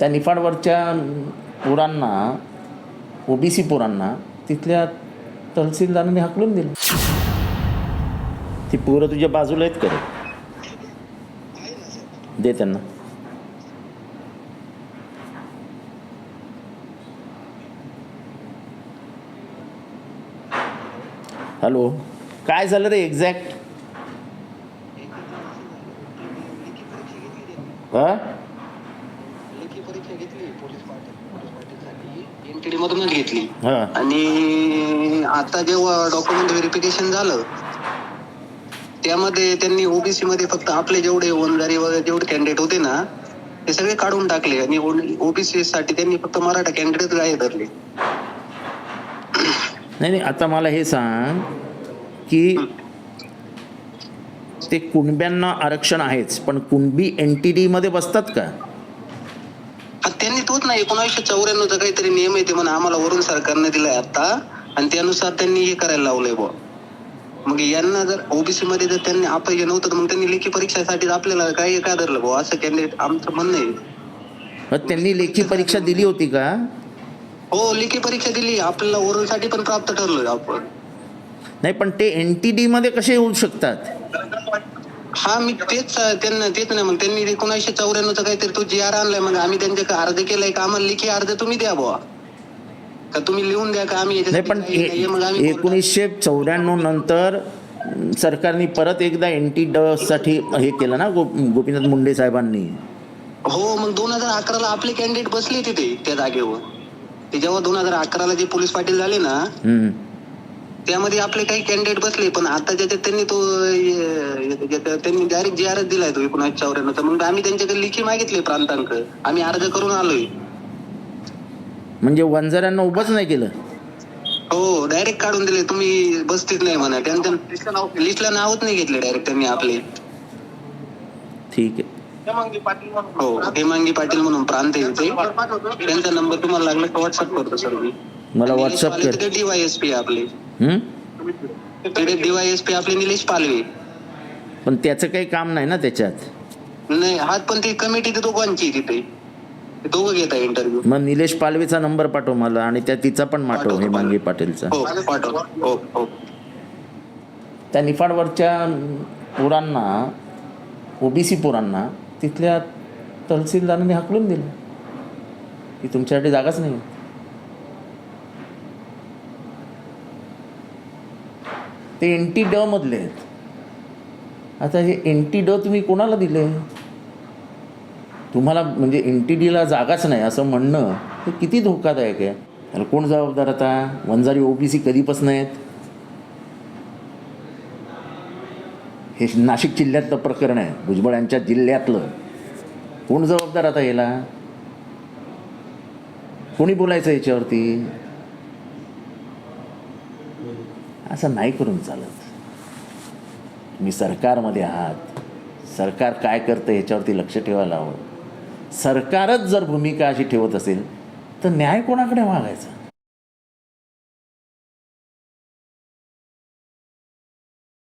त्या निफाडवरच्या पोरांना ओबीसी पोरांना तिथल्या तहसीलदारांनी हाकलून दिलं. ती पोरं तुझ्या बाजूला आहेत करे दे त्यांना. हॅलो काय झालं रे एक्झॅक्ट? हा? घेतली पोलीस पाटील पोलीस पाटीलसाठी एनटीडी मधूनच घेतली. हा. आणि आता जेव्हा डॉक्युमेंट व्हेरिफिकेशन झालं त्यामध्ये त्यांनी ओबीसी मध्ये फक्त आपले जेवढे वनजारी वगैरे जेवढे कॅन्डिडेट होते ना ते सगळे काढून टाकले. आणि ओबीसी साठी त्यांनी फक्त मराठा कॅन्डिडेट गाय धरले. नाही नाही आता मला हे सांग की ते कुणब्यांना आरक्षण आहेच पण कुणबी एन टी डीमध्ये बसतात का? नाही एकोणीसशे चौऱ्याण्णवचा काहीतरी नियम आहे ते म्हणा आम्हाला वरून सरकारने दिलाय आता आणि त्यानुसार त्यांनी हे करायला लावलंय बुवा. मग यांना जर ओबीसी मध्ये जर त्यांनी अपयश नव्हतं तर मग त्यांनी लेखी परीक्षेसाठी आपल्याला काही का धरलं बुवा? असं कॅन्डिडेट आमचं म्हणणं आहे. मग त्यांनी लेखी परीक्षा दिली होती का? हो लेखी परीक्षा दिली. आपल्याला ओरलसाठी पण प्राप्त ठरलोय आपण. नाही पण ते एन टी डीमध्ये कसे येऊ शकतात? हा मी तेच त्यांना तेच नाही मग त्यांनी एकोणीसशे चौऱ्याण्णवचा काहीतरी तो जी आर आणलाय मग आम्ही त्यांच्याकडे अर्ज केलाय का? आम्हाला लेखी अर्ज तुम्ही द्या बुवा. का तुम्ही लिहून द्या का आम्ही पण एकोणीसशे चौऱ्याण्णव नंतर सरकारने परत एकदा एन टी साठी हे केलं ना गोपीनाथ मुंडे साहेबांनी? हो मग दोन हजार अकराला आपले कॅन्डिडेट बसले तिथे त्या जागेवर. ते जेव्हा दोन हजार अकराला जे पोलीस पाटील झाले ना. त्यामध्ये आपले काही कॅन्डिडेट बसले पण आता ज्याच्यात त्यांनी तो त्यांनी डायरेक्ट जी आर दिलाय तो एकोणीसशे चौऱ्याण्णवचा मग आम्ही त्यांच्याकडे लिखी मागितली प्रांतांक. आम्ही अर्ज करून आलोय. म्हणजे वंजाऱ्यांना उभंच नाही केलं? हो डायरेक्ट काढून दिले. तुम्ही बसतीच नाही म्हणा. त्यांच्या लिस्टला नावच नाही घेतले डायरेक्ट त्यांनी आपले. ठीक आहे. हो हेमांगी पाटील म्हणून प्रांत त्यांचा नंबर तुम्हाला लागला व्हॉट्सअप करतो सर मी. मला व्हॉट्सअप कर. ते डीवायएसपी आपले. हम्म? डीवायएसपी आपले निलेश पालवे. पण त्याचं काही काम नाही ना त्याच्यात. नाही हात पण ती कमिटी ते दोघांची आहे तिथे. ते दोघं घेत आहे इंटरव्ह्यू मग निलेश पालवेचा नंबर पाठव मला आणि त्या तिचा पण पाठव पाठवतो, हेमांगी पाटीलचा. हो पाठव हो हो. त्या निफाडवरच्या पोरांना ओबीसी पोरांना तिथल्या तहसीलदारांनी हाकलून दिलं. की तुमच्यासाठी जागाच नाही. ते एन टी ड मधले आहेत. आता हे एन टी ड तुम्ही कोणाला दिले? तुम्हाला म्हणजे एन टी डीला जागाच नाही असं म्हणणं हे किती धोकादायक आहे. त्याला कोण जबाबदार आता? वंजारी ओबीसी कधीपासून आहेत? हे नाशिक जिल्ह्यातलं प्रकरण आहे. भुजबळ यांच्या जिल्ह्यातलं. कोण जबाबदार आता याला? कोणी बोलायचं याच्यावरती? असं नाही करून चालत. तुम्ही सरकारमध्ये आहात. सरकार काय करतं याच्यावरती लक्ष ठेवायला हवं. सरकारच जर भूमिका अशी ठेवत असेल तर न्याय कोणाकडे मागायचा?